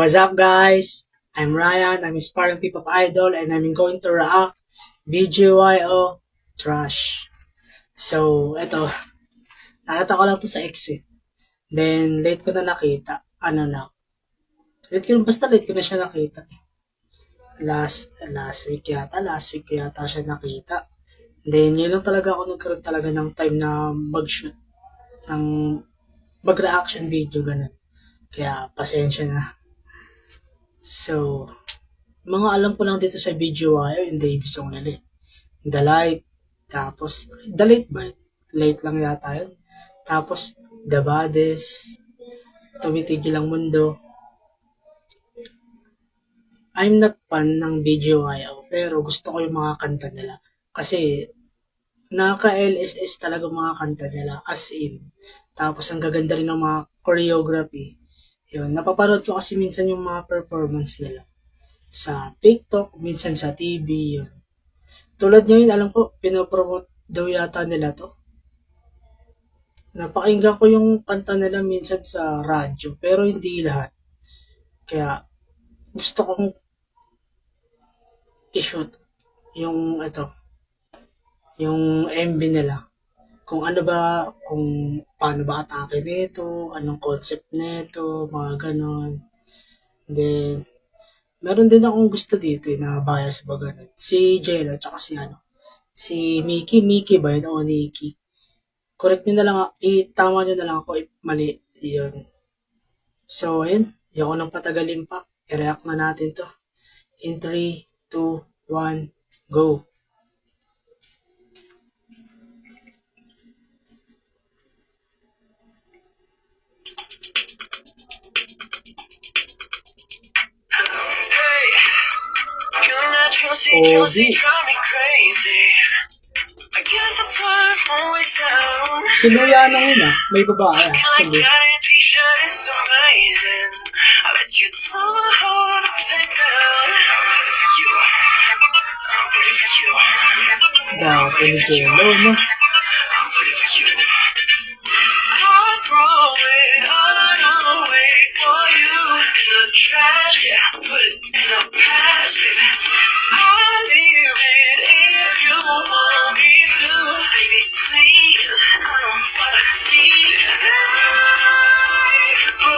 what's up guys? I'm Ryan, I'm inspiring people idol and I'm going to react BGYO Trash. So, eto. Nakita ko lang to sa X eh. Then, late ko na nakita. Ano na. Late ko, basta late ko na siya nakita. Last, last week yata. Last week yata siya nakita. Then, yun lang talaga ako nagkaroon talaga ng time na mag-shoot ng mag-reaction video, ganun. Kaya, pasensya na. So, mga alam ko lang dito sa video wire, yung Davis only. The Light, tapos, The Late ba? Late lang yata yun. Tapos, The Bodies, Tumitigil ang Mundo. I'm not fan ng video wire, pero gusto ko yung mga kanta nila. Kasi, nakaka-LSS talaga mga kanta nila, as in. Tapos, ang gaganda rin ng mga choreography. Yun, napapanood ko kasi minsan yung mga performance nila. Sa TikTok, minsan sa TV, yun. Tulad ngayon, alam ko, pinopromote daw yata nila to. Napakinggan ko yung kanta nila minsan sa radyo, pero hindi lahat. Kaya, gusto kong i-shoot yung ito, yung MV nila. Kung ano ba, kung paano ba atake nito, anong concept nito, mga ganon. Then, meron din akong gusto dito eh, na bias ba ganun. Si Jello, tsaka si ano, si Mickey, Mickey ba yun o Nikki? Correct nyo na lang, itama nyo na lang ako mali. Yun. So, ayun. Yung ko nang patagalin pa. I-react na natin to. In 3, 2, 1, go. Ready for you. I'll throw it all away for you. In the trash. Yeah, put it in the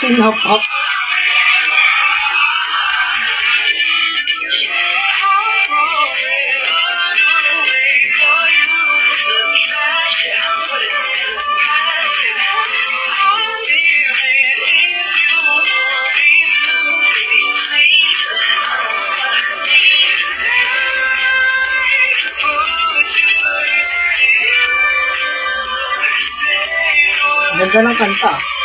Sinapap. Ganda ng kanta.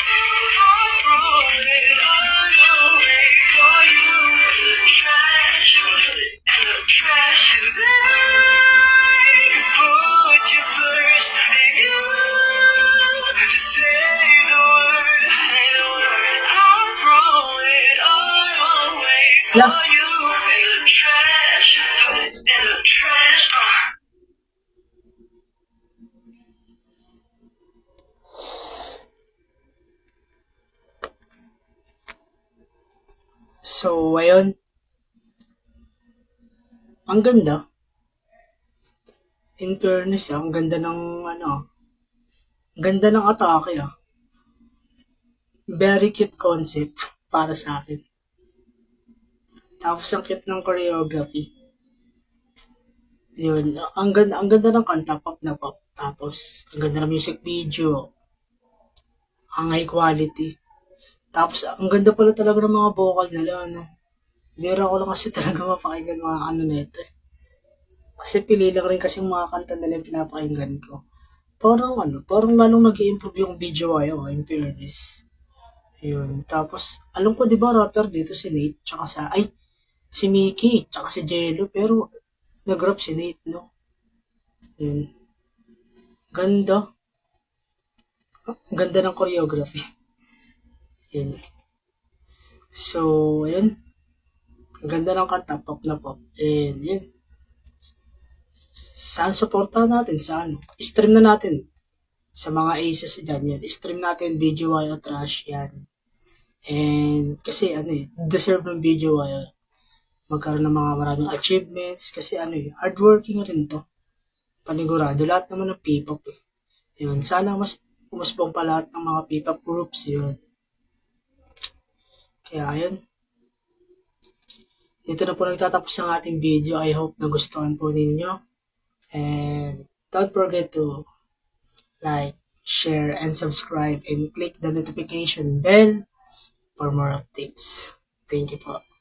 Uh. So, ayun. Ang ganda. In fairness, ah, ang ganda ng ano, ah. ang ganda ng atake ah. Very cute concept para sa akin. Tapos ang cute ng choreography. Yun, ang ganda, ang ganda ng kanta, pop na pop. Tapos, ang ganda ng music video. Ang high quality. Tapos, ang ganda pala talaga ng mga vocal nila, ano. Bira ko lang kasi talaga mapakinggan mga ano nito eh. Kasi pili lang rin kasi mga kanta nila yung pinapakinggan ko. Parang ano, parang lalong nag improve yung video ayo, in fairness. Yun. Tapos, alam ko di ba rapper dito si Nate, tsaka sa, ay, si Mickey, tsaka si Jello, pero nag-rap si Nate, no? Yun. Ganda. Ang ganda ng choreography. Yun. So, ayun. Ang ganda ng kanta, pop na pop. And yun. Saan supportahan natin? Sa ano? Stream na natin. Sa mga aces dyan, yan. Stream natin video o trash, yan. And kasi ano eh, deserve ng video ay magkaroon ng mga maraming achievements kasi ano eh, hardworking rin to. Panigurado, lahat naman ng P-pop eh. Yun, sana mas umusbong pa lahat ng mga P-pop groups yun. Kaya ayun. Dito na po nagtatapos ang ating video. I hope nagustuhan po ninyo. And don't forget to like, share, and subscribe and click the notification bell for more updates. Thank you po.